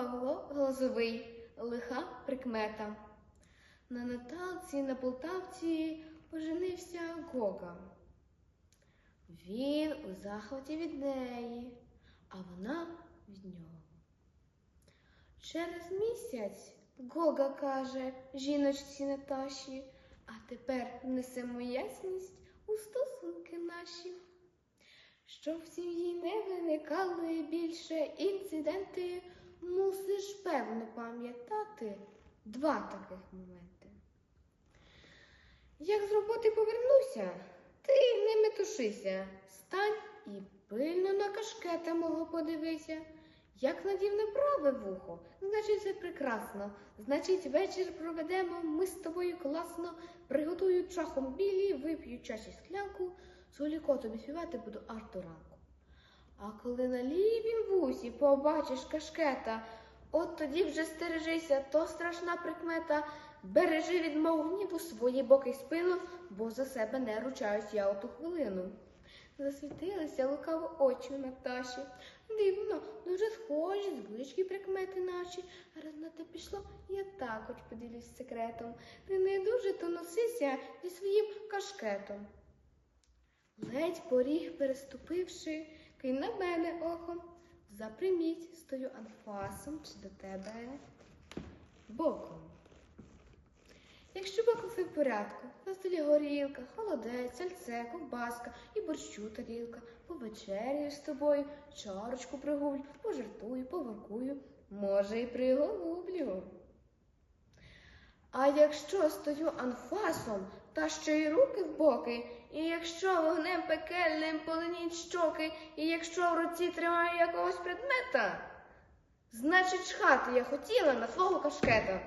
Павло Глазовий, лиха прикмета. На Наталці на Полтавці поженився Гога. Він у захваті від неї, а вона від нього. Через місяць Гога каже жіночці Наташі, а тепер внесемо ясність у стосунки наші. Щоб в сім'ї не виникали більше інциденти, мусиш певно пам'ятати два таких моменти. Як з роботи повернуся, ти не метушися, стань і пильно на кашкета мого подивися. Як надів на праве вухо, значить це прекрасно. Значить, вечір проведемо ми з тобою класно, приготую чахом білі, вип'ю чаші склянку, соліко тобі співати буду аж до ранку. А коли на лівім вусі побачиш кашкета, от тоді вже стережися, то страшна прикмета. Бережи від мого гніву свої боки й спину, бо за себе не ручаюсь я у ту хвилину. Засвітилися лукаво очі у Наташі. Дивно, дуже схожі, звички прикмети наші. А раз на те пішло, я також поділюсь секретом. Ти не дуже то носися зі своїм кашкетом. Ледь поріг переступивши, кинь на мене око. Заприміть, стою анфасом чи до тебе боком. Якщо боком все в порядку, на столі горілка, холодець, сальце, ковбаска і борщу тарілка, повечеряю з тобою, чарочку пригублю, пожартую, поворкую, може, й приголублю. А якщо стою анфасом та ще й руки в боки, і якщо вогнем пекельним поленіть щоки, і якщо в руці тримаю якогось предмета, значить чхати я хотіла на свого кашкета.